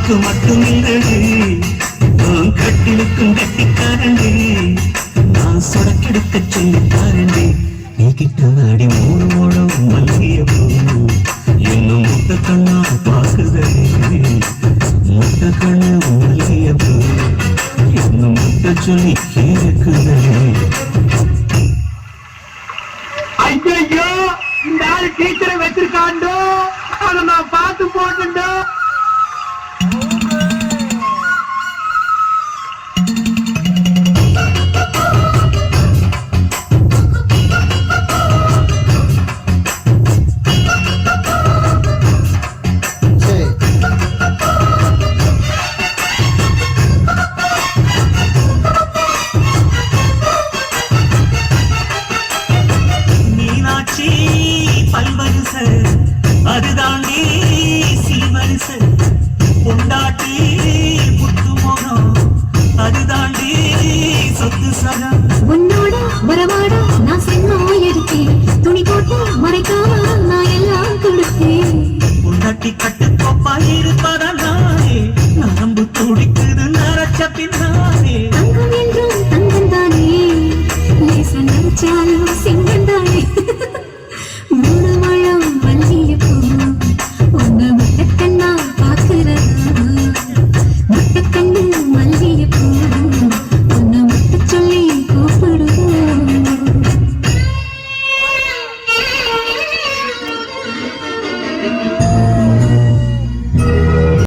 கட்டிலுக்கு மட்டும் இல்லடி. நான் கட்டிலுக்கும் கட்டிக்காரண்டி நான் சொடக்கெடுக்க சொல்லித்தாரண்டி நீ கிட்ட நாடி மூணு மூடம் மல்லிய பூ. இன்னும் முத்த கண்ணா பாக்குதடி முத்த கண்ணு மல்லிய பூ. இன்னும் முத்த சொல்லி கேக்குதடி ஐயோ இந்த ஆள் டீச்சரை வச்சிருக்காண்டோ? அதை நான் பார்த்து போட்டுண்டோ மனசு. அதுதான் நீ சிறு மனசு பொண்டாட்டி புத்து முகம். அதுதான் நீ சொத்து சகம். உன்னோட வரவாட நான் சின்ன எடுத்தேன். துணி போட்டு மறைக்காம நான் எல்லாம் கொடுத்தேன். பொண்டாட்டி கட்டு கோப்பா இருப்பதா